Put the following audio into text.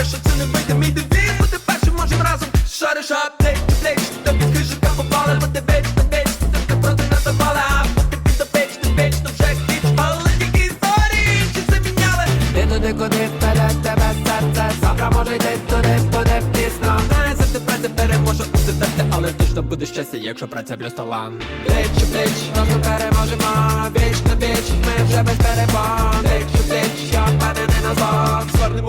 Ти вариш, що це не вийде мій девіз. Бути першим можем разом. Шариш аптеч, плеч Тобі хижика попали, бо ти беч, ти беч Ти проти нас запали, а бути під допеч, ти беч, то вже хіч Але тільки історії, чи це міняли? Ти туди, куди вперед тебе серце. Завтра може йти туди, буде пізно. Не за тебе не переможе усе терти, але точно буде щастя, якщо праця плюс талант. Плеч у плеч, разом переможемо. Віч